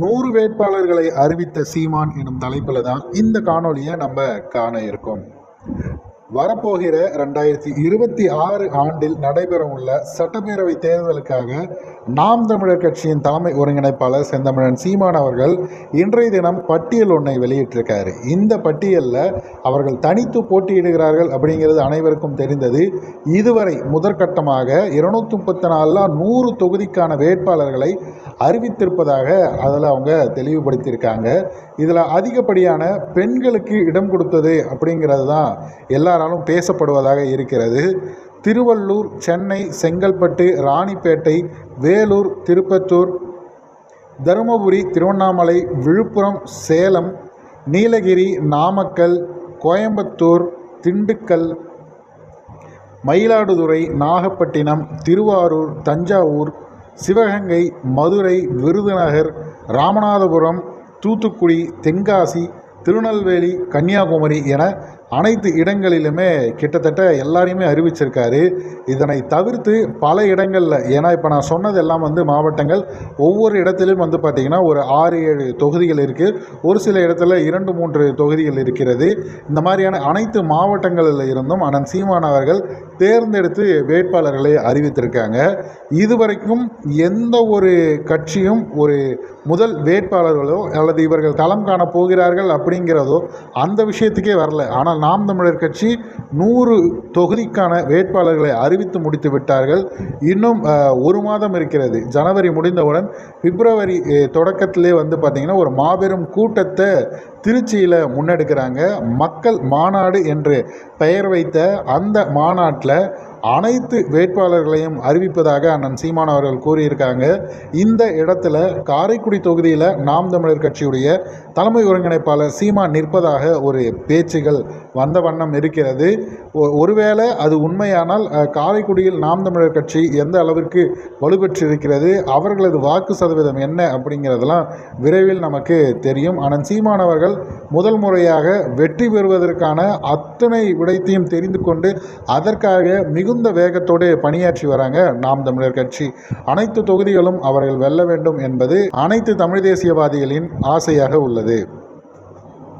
நூறு வேட்பாளர்களை அறிவித்த சீமான் எனும் தலைப்பில் தான் இந்த காணொளியை நம்ம காண இருக்கோம். வரப்போகிற ரெண்டாயிரத்தி இருபத்தி ஆறு ஆண்டில் நடைபெறவுள்ள சட்டப்பேரவை தேர்தலுக்காக நாம் தமிழர் கட்சியின் தலைமை ஒருங்கிணைப்பாளர் செந்தமிழன் சீமான் அவர்கள் இன்றைய தினம் பட்டியல் ஒன்றை வெளியிட்டிருக்காரு. இந்த பட்டியலில் அவர்கள் தனித்து போட்டியிடுகிறார்கள் அப்படிங்கிறது அனைவருக்கும் தெரிந்தது. இதுவரை முதற்கட்டமாக இருநூத்தி முப்பத்தி நாலில் நூறு தொகுதிக்கான வேட்பாளர்களை அறிவித்திருப்பதாக அதில் அவங்க தெளிவுபடுத்தியிருக்காங்க. இதில் அதிகப்படியான பெண்களுக்கு இடம் கொடுத்தது அப்படிங்கிறது தான் எல்லாராலும் பேசப்படுவதாக இருக்கிறது. திருவள்ளூர் சென்னை செங்கல்பட்டு ராணிப்பேட்டை வேலூர் திருப்பத்தூர் தருமபுரி திருவண்ணாமலை விழுப்புரம் சேலம் நீலகிரி நாமக்கல் கோயம்புத்தூர் திண்டுக்கல் மயிலாடுதுறை நாகப்பட்டினம் திருவாரூர் தஞ்சாவூர் சிவகங்கை மதுரை விருதுநகர் ராமநாதபுரம் தூத்துக்குடி தென்காசி திருநெல்வேலி கன்னியாகுமரி என அனைத்து இடங்களிலுமே கிட்டத்தட்ட எல்லாரையுமே அறிவிச்சிருக்காரு. இதனை தவிர்த்து பல இடங்களில் ஏன்னா இப்போ நான் சொன்னது எல்லாம் வந்து மாவட்டங்கள் ஒவ்வொரு இடத்திலும் வந்து பார்த்திங்கன்னா ஒரு ஆறு ஏழு தொகுதிகள் இருக்குது ஒரு சில இடத்துல இரண்டு மூன்று தொகுதிகள் இருக்கிறது. இந்த மாதிரியான அனைத்து மாவட்டங்களில் இருந்தும் அண்ணன் சீமான் அவர்கள் தேர்ந்தெடுத்து வேட்பாளர்களை அறிவித்திருக்காங்க. இதுவரைக்கும் எந்த ஒரு கட்சியும் ஒரு முதல் வேட்பாளர்களோ அல்லது இவர்கள் களம் காண போகிறார்கள் அப்படிங்கிறதோ அந்த விஷயத்துக்கே வரல. ஆனால் நாம் தமிழர் கட்சி நூறு தொகுதிக்கான வேட்பாளர்களை அறிவித்து முடித்து விட்டார்கள். இன்னும் ஒரு மாதம் இருக்கிறது. ஜனவரி முடிந்தவுடன் பிப்ரவரி தொடக்கத்திலே வந்து பார்த்திங்கன்னா ஒரு மாபெரும் கூட்டத்தை திருச்சியில் முன்னெடுக்கிறாங்க. மக்கள் மாநாடு என்று பெயர் வைத்த அந்த மாநாட்டில் அனைத்து வேட்பாளர்களையும் அறிவிப்பதாக அண்ணன் சீமான் அவர்கள் கூறியிருக்காங்க. இந்த இடத்துல காரைக்குடி தொகுதியில் நாம் தமிழர் கட்சியுடைய தலைமை ஒருங்கிணைப்பாளர் சீமான் நிற்பதாக ஒரு பேச்சுகள் வந்த வண்ணம் இருக்கிறது. ஒ- ஒருவேளை அது உண்மையானால் காரைக்குடியில் நாம் தமிழர் கட்சி எந்த அளவிற்கு வலுப்பெற்றிருக்கிறது அவர்களது வாக்கு சதவீதம் என்ன அப்படிங்கிறதெல்லாம் விரைவில் நமக்கு தெரியும். ஆனால் சீமான் அவர்கள் முதல் முறையாக வெற்றி பெறுவதற்கான அத்தனை விடயத்தையும் தெரிந்து கொண்டு அதற்காக மிகுந்த வேகத்தோடு பணியாற்றி வராங்க நாம் தமிழர் கட்சி. அனைத்து தொகுதிகளும் அவர்கள் வெல்ல வேண்டும் என்பது அனைத்து தமிழ் தேசியவாதிகளின் ஆசையாக உள்ளது.